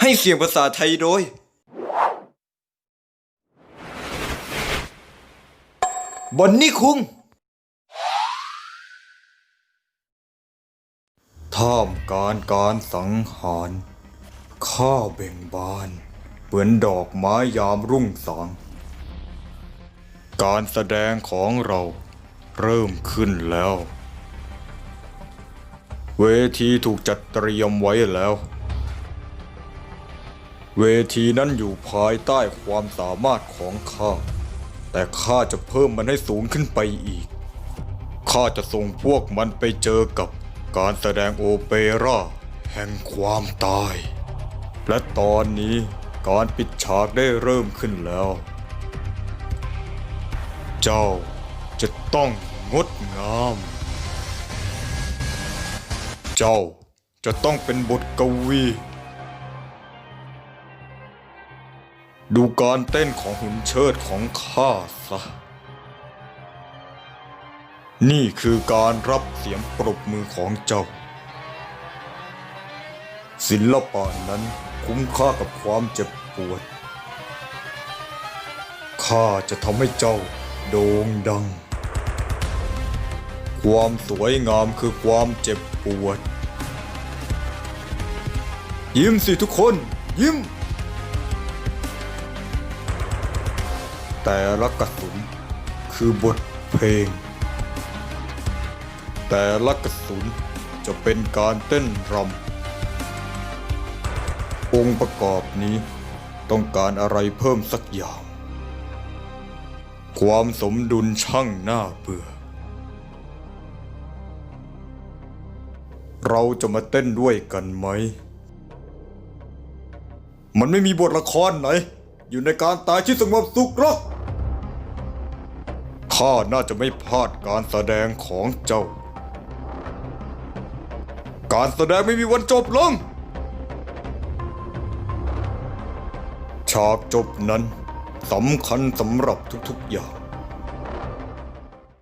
ให้เสียงภาษาไทยโดย บอนนี่คุง ท่ามการการสังหารข้าเบ่งบาน เหมือนดอกไม้ยามรุ่งสาง การแสดงของเราเริ่มขึ้นแล้ว เวทีถูกจัดเตรียมไว้แล้ว เวทีนั้นอยู่ภายใต้ความสามารถของข้า แต่ข้าจะเพิ่มมันให้สูงขึ้นไปอีก ข้าจะส่งพวกมันไปเจอกับการแสดงโอเปร่าแห่งความตาย และตอนนี้การปิดฉากได้เริ่มขึ้นแล้ว เจ้าจะต้องงดงาม เจ้าจะต้องเป็นบทกวี ดูการเต้นของหุ่นเชิดของข้าซะ นี่คือการรับเสียงปรบมือของเจ้า ศิลปะนั้นคุ้มค่ากับความเจ็บปวด ข้าจะทำให้เจ้าโด่งดัง ความสวยงามคือความเจ็บปวด ยิ้มสิทุกคน ยิ้ม แต่ละกระสุนคือบทเพลง แต่ละกระสุนจะเป็นการเต้นรำองค์ประกอบนี้ต้องการอะไรเพิ่มสักอย่าง ความสมดุลช่างน่าเบื่อ เราจะมาเต้นด้วยกันไหม มันไม่มีบทละครไหน อยู่ในการตายที่สงบสุขหรอก ข้าน่าจะไม่พลาดการแสดงของเจ้า การแสดงไม่มีวันจบลง ฉากจบนั้นสำคัญสำหรับทุกๆอย่าง